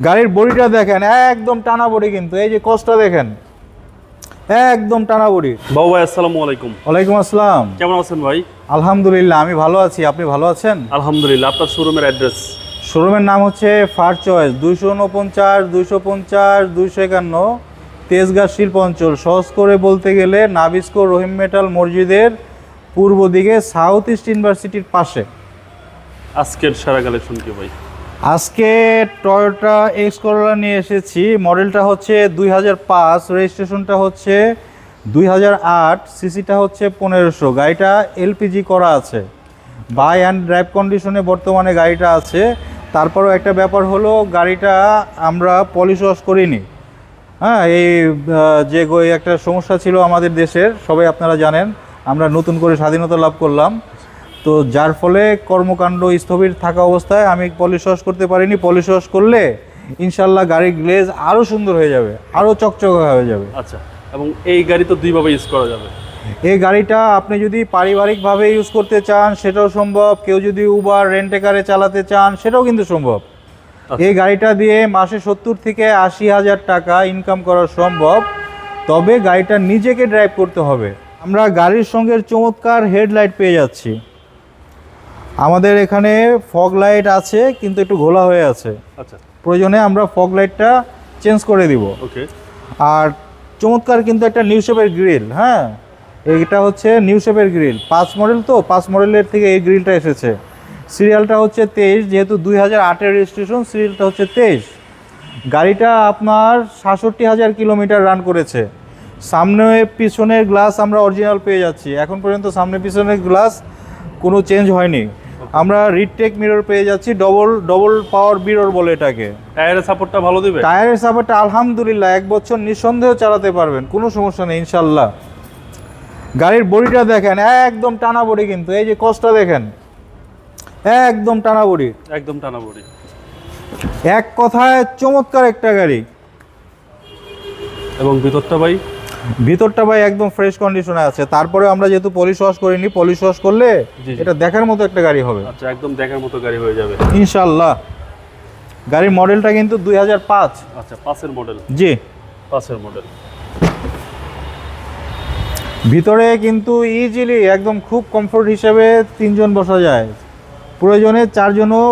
গাড়ির বডিটা দেখেন একদম টানা বডি কিন্তু এই যে কষ্টটা দেখেন একদম টানা বডি। বাবু ভাই আসসালামু আলাইকুম। ওয়ালাইকুম আসসালাম। কেমন আছেন ভাই? আলহামদুলিল্লাহ আমি ভালো আছি আপনি ভালো আছেন? আলহামদুলিল্লাহ আপনার শোরুমের অ্যাড্রেস শোরুমের নাম হচ্ছে ফার চয়েস দুইশো উনপঞ্চাশ দুইশো পঞ্চাশ দুইশো একান্ন তেজগাঁ শিল্প অঞ্চল। সহজ করে বলতে গেলে নাবিস্কো রহিম মেটাল মসজিদের পূর্ব দিকে সাউথ ইস্ট ইউনিভার্সিটির পাশে। আজকের সারা কালেকশন কি ভাই? আজকে টয়োটা এক্স করোলা নিয়ে এসেছি। মডেলটা হচ্ছে দুই হাজার পাঁচ, রেজিস্ট্রেশনটা হচ্ছে দুই হাজার আট, সিসিটা হচ্ছে পনেরোশো। গাড়িটা এলপিজি করা আছে। বাই অ্যান্ড ড্রাইভ কন্ডিশনে বর্তমানে গাড়িটা আছে। তারপরও একটা ব্যাপার হলো, গাড়িটা আমরা পলিশ ওয়াশ করিনি। হ্যাঁ এই যে একটা সমস্যা ছিল আমাদের দেশের, সবাই আপনারা জানেন। আমরা নতুন করে স্বাধীনতা লাভ করলাম। তো যার ফলে কর্মকাণ্ড স্থবির থাকা অবস্থায় আমি পলিশ ওয়াশ করতে পারিনি। পলিশ ওয়াশ করলে ইনশাল্লাহ গাড়ির গ্লেজ আরও সুন্দর হয়ে যাবে আরও চকচকে হয়ে যাবে। আচ্ছা এবং এই গাড়ি তো দুইভাবে ইউজ করা যাবে। এই গাড়িটা আপনি যদি পারিবারিকভাবে ইউজ করতে চান সেটাও সম্ভব। কেউ যদি উবার রেন্টে কারে চালাতে চান সেটাও কিন্তু সম্ভব। এই গাড়িটা দিয়ে মাসে সত্তর থেকে আশি হাজার টাকা ইনকাম করা সম্ভব। তবে গাড়িটা নিজেকে ড্রাইভ করতে হবে। আমরা গাড়ির সঙ্গে চমৎকার হেডলাইট পেয়ে যাচ্ছি। আমাদের এখানে ফগ লাইট আছে কিন্তু একটু ঘোলা হয়ে আছে। আচ্ছা। প্রয়োজনে আমরা ফগ লাইটটা চেঞ্জ করে দিব। ওকে আর চমৎকার কিন্তু একটা নিউ শেপের গ্রিল হ্যাঁ? এইটা হচ্ছে নিউ শেপের গ্রিল পাঁচ মডেল তো পাঁচ মডেলের থেকে এই গ্রিলটা এসেছে। সিরিয়ালটা হচ্ছে তেইশ যেহেতু দুই হাজার আটের রেজিস্ট্রেশন সিরিয়ালটা হচ্ছে তেইশ। গাড়িটা আপনার সাতষট্টি হাজার কিলোমিটার রান করেছে। সামনে পিছনের গ্লাস আমরা অরিজিনাল পেয়ে যাচ্ছি। এখন পর্যন্ত সামনে পিছনের গ্লাস কোনো চেঞ্জ হয়নি। আমরা রিটেক মিরর পেয়ে যাচ্ছি ডবল ডবল পাওয়ার মিরর বলে এটাকে। টায়ারের সাপোর্টটা ভালো দিবে? টায়ারের সাপোর্টটা আলহামদুলিল্লাহ এক বছর নিঃসন্দেহ চালাতে পারবেন কোনো সমস্যা নেই ইনশাল্লাহ। গাড়ির বডিটা দেখেন একদম টানা বডি কিন্তু এই যে কষ্টটা দেখেন একদম টানা বডি। একদম টানা বডি। এক কথায় চমৎকার একটা গাড়ি। এবং ভিতরটা ভাই? ভিতরটা ভাই একদম ফ্রেশ কন্ডিশনে আছে। তারপরে আমরা যেহেতু পলিশ ওয়াশ করিনি পলিশ ওয়াশ করলে। এটা দেখার মতো একটা গাড়ি হবে। আচ্ছা একদম দেখার মতো গাড়ি হয়ে যাবে। ইনশাল্লাহ গাড়ির মডেলটা কিন্তু দুই হাজার পাঁচ। আচ্ছা পাঁচের মডেল জি। পাঁচের মডেল ভিতরে কিন্তু ইজিলি একদম খুব কমফোর্ট হিসেবে তিনজন বসা যায়। প্রয়োজনে চারজনও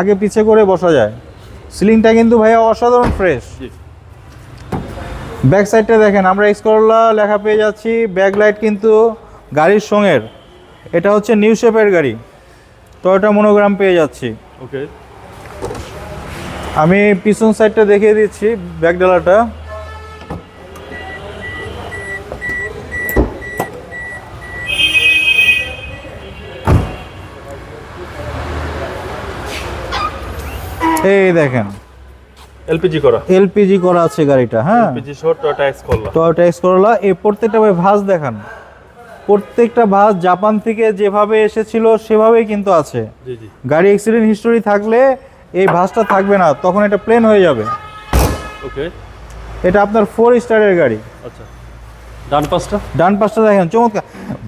আগে পিছে করে বসা যায়। সিলিংটা কিন্তু ভাইয়া অসাধারণ ফ্রেশ জি। ব্যাক সাইডটা দেখেন আমরা এক্সকরলা লেখা পেয়ে যাচ্ছি। ব্যাক লাইট কিন্তু গাড়ির সঙ্গের। এটা হচ্ছে নিউ শেপের গাড়ি। টয়োটা মনোগ্রাম পেয়ে যাচ্ছি। ওকে। আমি পিছন সাইডটা দেখিয়ে দিচ্ছি ব্যাক ডালাটা। এই দেখেন। এলপিজি করা। এলপিজি করা আছে গাড়িটা হ্যাঁ। এলপিজি সহ Toyota X Corolla Toyota X Corolla এই প্রত্যেকটা ভাই ভাঁজ দেখান। প্রত্যেকটা ভাঁজ জাপান থেকে যেভাবে এসেছিল সেভাবেই কিন্তু আছে। গাড়ি অ্যাক্সিডেন্ট হিস্টোরি থাকলে এই ভাঁজটা থাকবে না তখন এটা প্লেন হয়ে যাবে। ওকে। এটা আপনার ফোর স্টারের গাড়ি। আচ্ছা। ডান পাশটা? ডান পাশটা দেখেন চমৎকার।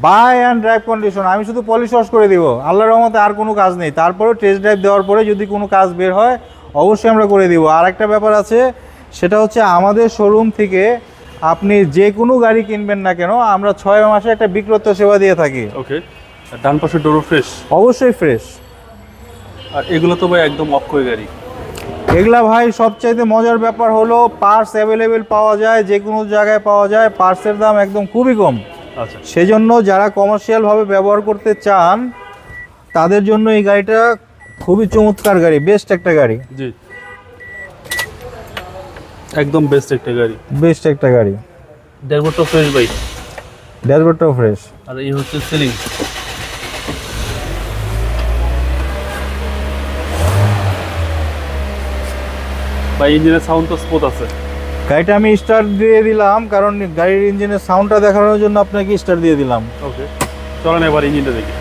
বাই অ্যান্ড ড্রাইভ কন্ডিশন আমি শুধু পলিশ ওয়াশ করে দিব। আল্লাহর রহমতে আর কোনো কাজ নেই। তারপরেও টেস্ট ড্রাইভ দেওয়ার পরে যদি কোনো কাজ বের হয় অবশ্যই আমরা করে দিব। আর একটা ব্যাপার আছে সেটা হচ্ছে আমাদের শোরুম থেকে আপনি যে কোনো গাড়ি কিনবেন না কেন আমরা ছয় মাসে একটা বিক্রত সেবা দিয়ে থাকি। ওকে ডান পাশে ডোরো ফ্রেশ অবশ্যই ফ্রেশ আর এগুলো তো ভাই একদম অক্ষয় গাড়ি। এগুলা ভাই সবচাইতে মজার ব্যাপার হলো পার্স অ্যাভেলেবেল পাওয়া যায় যে কোনো জায়গায় পাওয়া যায় পার্সের দাম একদম খুবই কম। আচ্ছা। সেজন্য যারা কমার্শিয়ালভাবে ব্যবহার করতে চান তাদের জন্য এই গাড়িটা খুবই চমৎকার গাড়ি বেস্ট একটা গাড়ি। জি। একদম বেস্ট একটা গাড়ি। বেস্ট একটা গাড়ি। ড্যাশবোর্ডটা ফ্রেশ ভাই। ড্যাশবোর্ডটাও ফ্রেশ আর এই হচ্ছে সিলিং বা ইঞ্জিনের সাউন্ড তো স্মুথ আছে। গাড়িটা আমি স্টার্ট দিয়ে দিলাম কারণ গাড়ির ইঞ্জিনের সাউন্ডটা দেখানোর জন্য আপনাকে স্টার্ট দিয়ে দিলাম। ওকে চলেন এবার ইঞ্জিনটা দেখি।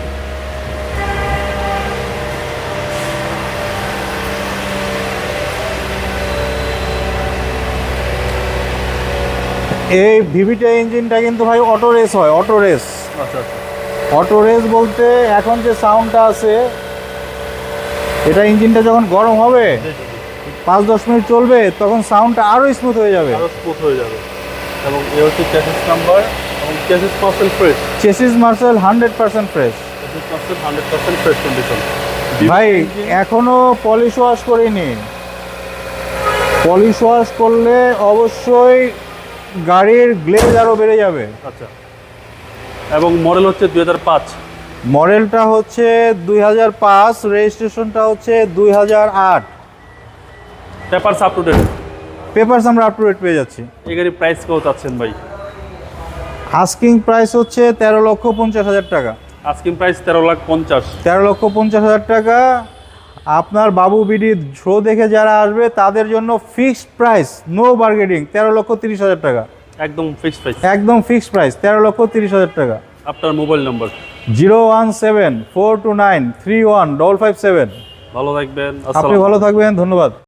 এই ভিভিটা ইঞ্জিনটা কিন্তু ভাই অটো রেস হয় অটো রেস অটো রেস বলতে এখন যে সাউন্ডটা আছে এটা ইঞ্জিনটা যখন গরম হবে পাঁচ দশ মিনিট চলবে তখন সাউন্ডটা আরও স্মুথ হয়ে যাবে। আরও স্মুথ হয়ে যাবে। এবং এ হচ্ছে চ্যাসিস নাম্বার এবং chassis percent fresh chassis Marcel hundred percent fresh hundred percent fresh condition ভাই এখনও পলিশ ওয়াশ করিনি। পলিশ ওয়াশ করলে অবশ্যই গাড়ির গ্লেজ আরও বেড়ে যাবে। আচ্ছা। এবং মডেল হচ্ছে দুই হাজার পাঁচ। মডেলটা হচ্ছে দুই হাজার পাঁচ রেজিস্ট্রেশনটা হচ্ছে দুই হাজার আট। Papers up to date papers আমরা আপ টু ডেট পেয়ে যাচ্ছি। এই গাড়ির প্রাইস কত চাচ্ছেন ভাই? আস্কিং প্রাইস হচ্ছে তেরো লক্ষ পঞ্চাশ হাজার টাকা। আস্কিং প্রাইস তেরো লাখ পঞ্চাশ। তেরো লক্ষ পঞ্চাশ হাজার টাকা আপনার বাবু বিডি শো দেখে যারা আসবে তাদের জন্য ফিক্সড প্রাইস নো বার্গেনিং তেরো লক্ষ তিরিশ হাজার টাকা। একদম ফিক্সড প্রাইস একদম ফিক্সড প্রাইস তেরো লক্ষ তিরিশ হাজার টাকা। আপনার mobile number zero one seven four two nine three one double five seven. ভালো থাকবেন আপনি ভালো থাকবেন ধন্যবাদ।